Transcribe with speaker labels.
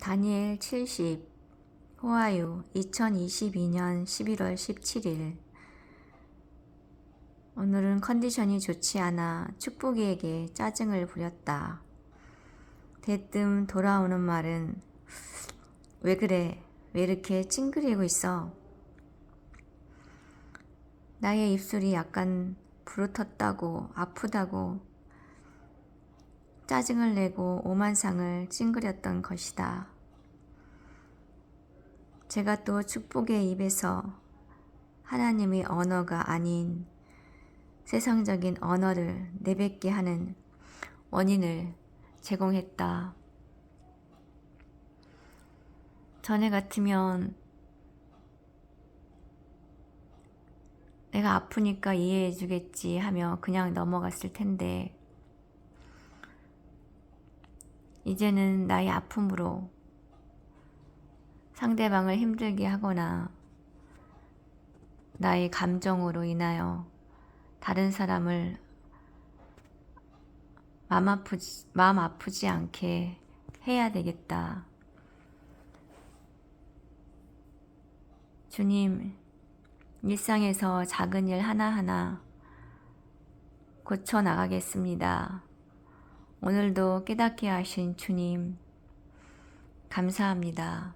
Speaker 1: 다니엘 70 호아유 2022년 11월 17일 오늘은 컨디션이 좋지 않아 축복이에게 짜증을 부렸다. 대뜸 돌아오는 말은 왜 그래? 왜 이렇게 찡그리고 있어? 나의 입술이 약간 부르텄다고 아프다고 짜증을 내고 오만상을 찡그렸던 것이다. 제가 또 축복의 입에서 하나님의 언어가 아닌 세상적인 언어를 내뱉게 하는 원인을 제공했다. 전에 같으면 내가 아프니까 이해해 주겠지 하며 그냥 넘어갔을 텐데, 이제는 나의 아픔으로 상대방을 힘들게 하거나 나의 감정으로 인하여 다른 사람을 마음 아프지, 마음 아프지 않게 해야 되겠다. 주님, 일상에서 작은 일 하나하나 고쳐 나가겠습니다. 오늘도 깨닫게 하신 주님, 감사합니다.